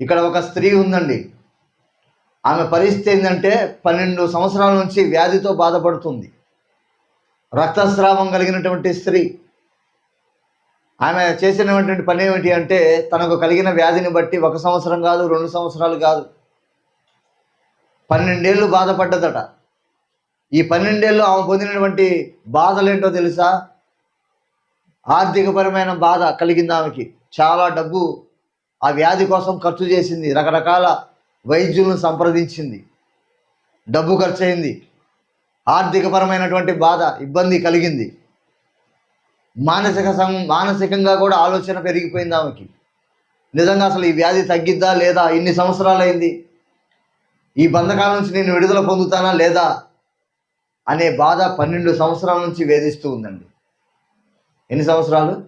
ఇక్కడ ఒక స్త్రీ ఉందండి. ఆమె పరిస్థితి ఏంటంటే పన్నెండు సంవత్సరాల నుంచి వ్యాధితో బాధపడుతుంది. రక్తస్రావం కలిగినటువంటి స్త్రీ. ఆమె చేసినటువంటి పని ఏమిటి అంటే తనకు కలిగిన వ్యాధిని బట్టి ఒక సంవత్సరం కాదు రెండు సంవత్సరాలు కాదు. పన్నెండేళ్ళు బాధపడ్డదట. ఈ పన్నెండేళ్ళు ఆమె పొందినటువంటి బాధలేంటో తెలుసా? ఆర్థికపరమైన బాధ కలిగింది ఆమెకి. చాలా డబ్బు ఆ వ్యాధి కోసం ఖర్చు చేసింది రకరకాల వైద్యులను సంప్రదించింది. డబ్బు ఖర్చు అయింది ఆర్థికపరమైనటువంటి బాధ ఇబ్బంది కలిగింది. మానసిక సం మానసికంగా కూడా ఆలోచన పెరిగిపోయింది ఆమెకి. నిజంగా అసలు ఈ వ్యాధి తగ్గిద్దా లేదా? ఇన్ని సంవత్సరాలు అయింది ఈ బంధకాల నుంచి నేను విడుదల పొందుతానా లేదా? అనే బాధ పన్నెండు సంవత్సరాల నుంచి వేధిస్తూ ఉందండి. ఎన్ని సంవత్సరాలు?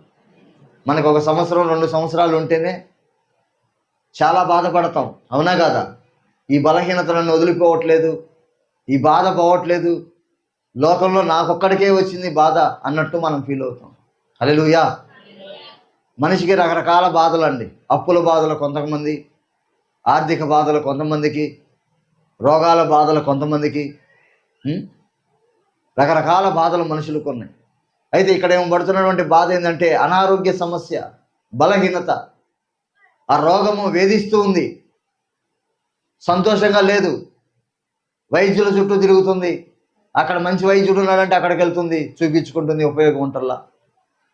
మనకు ఒక సంవత్సరం రెండు సంవత్సరాలు ఉంటేనే చాలా బాధపడతాం. అవునా కదా? ఈ బలహీనతలను వదిలిపోవట్లేదు ఈ బాధ పోవట్లేదు. లోకంలో నాకొక్కడికే వచ్చింది బాధ అన్నట్టు మనం ఫీల్ అవుతాం. అలెలుయా మనిషికి రకరకాల బాధలు అండి అప్పుల బాధలు కొంతమంది ఆర్థిక బాధలు కొంతమందికి రోగాల బాధలు కొంతమందికి రకరకాల బాధలు మనుషులకు ఉన్నాయి. అయితే ఇక్కడ ఏం పడుతున్నటువంటి బాధ ఏంటంటే అనారోగ్య సమస్య బలహీనత. ఆ రోగము వేధిస్తూ ఉంది. సంతోషంగా లేదు. వైద్యుల చుట్టూ తిరుగుతుంది. అక్కడ మంచి వైద్యుడు ఉన్నాడంటే అక్కడికి వెళ్తుంది. చూపించుకుంటుంది ఉపయోగం ఉంటల్లా.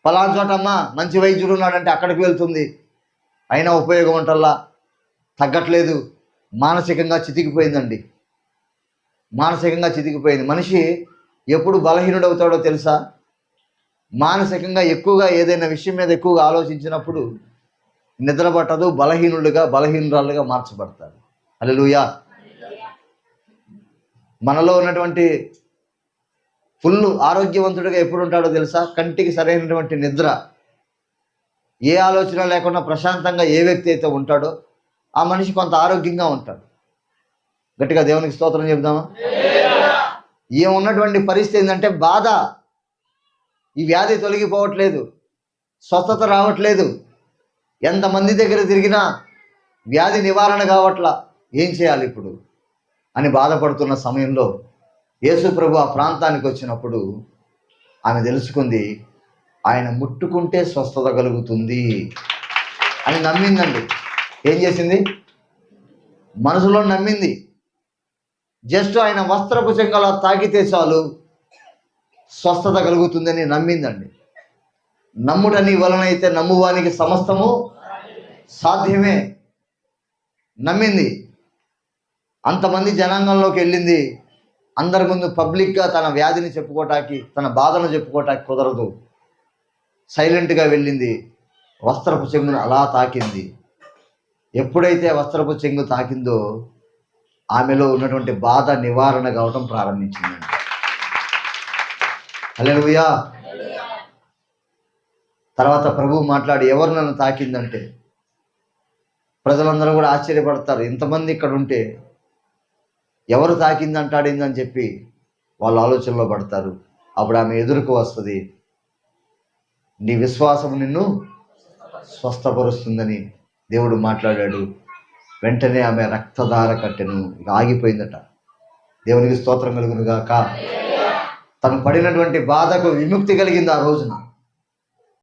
పలానా చోట మంచి వైద్యుడు ఉన్నాడంటే అక్కడికి వెళ్తుంది. అయినా ఉపయోగం ఉంటల్లా. తగ్గట్లేదు. మానసికంగా చితికిపోయిందండి. మానసికంగా చితికిపోయింది. మనిషి ఎప్పుడు బలహీనుడవుతాడో తెలుసా? మానసికంగా ఎక్కువగా ఏదైనా విషయం మీద ఎక్కువగా ఆలోచించినప్పుడు నిద్ర పట్టదు బలహీనులుగా బలహీనురాలుగా మార్చబడతారు. హల్లెలూయా. మనలో ఉన్నటువంటి ఫుల్ ఆరోగ్యవంతుడిగా ఎప్పుడు ఉంటాడో తెలుసా? కంటికి సరైనటువంటి నిద్ర. ఏ ఆలోచన లేకుండా ప్రశాంతంగా ఏ వ్యక్తి అయితే ఉంటాడో ఆ మనిషి కొంత ఆరోగ్యంగా ఉంటాడు. గట్టిగా దేవునికి స్తోత్రం చెబుదామా? ఏమున్నటువంటి పరిస్థితి ఏంటంటే బాధ. ఈ వ్యాధి తొలగిపోవట్లేదు. స్వస్థత రావట్లేదు. ఎంతమంది దగ్గర తిరిగినా వ్యాధి నివారణ కావట్లా? ఏం చేయాలి ఇప్పుడు? అని బాధపడుతున్న సమయంలో యేసు ప్రభు ఆ ప్రాంతానికి వచ్చినప్పుడు ఆమె తెలుసుకుంది ఆయన ముట్టుకుంటే స్వస్థత కలుగుతుంది అని నమ్మిందండి. ఏం చేసింది? మనసులో నమ్మింది. జస్ట్ ఆయన వస్త్రపు చెంగల తాకితే చాలు స్వస్థత కలుగుతుందని నమ్మిందండి. నమ్ముడని వలనైతే నమ్మువానికి సమస్తము సాధ్యమే. నమ్మింది. అంతమంది జనాంగంలోకి వెళ్ళింది. అందరి ముందు పబ్లిక్గా తన వ్యాధిని చెప్పుకోవటానికి తన బాధను చెప్పుకోవటానికి కుదరదు. సైలెంట్గా వెళ్ళింది. వస్త్రపు చెంగును అలా తాకింది. ఎప్పుడైతే వస్త్రపు చెంగు తాకిందో ఆమెలో ఉన్నటువంటి బాధ నివారణ కావటం ప్రారంభించింది. హల్లెలూయా. తర్వాత ప్రభువు మాట్లాడి ఎవరు నన్ను తాకిందంటే? ప్రజలందరూ కూడా ఆశ్చర్యపడతారు. ఇంతమంది ఇక్కడ ఉంటే ఎవరు తాకింది అంటాడిందని చెప్పి వాళ్ళ ఆలోచనలో పడతారు. అప్పుడు ఆమె ఎదురుకు వస్తుంది. నీ విశ్వాసం నిన్ను స్వస్థపరుస్తుందని దేవుడు మాట్లాడాడు. వెంటనే ఆమె రక్తధార కట్టెను ఇక ఆగిపోయిందట. దేవునికి స్తోత్రం కలుగునుగాక. తను పడినటువంటి బాధకు విముక్తి కలిగింది ఆ రోజున.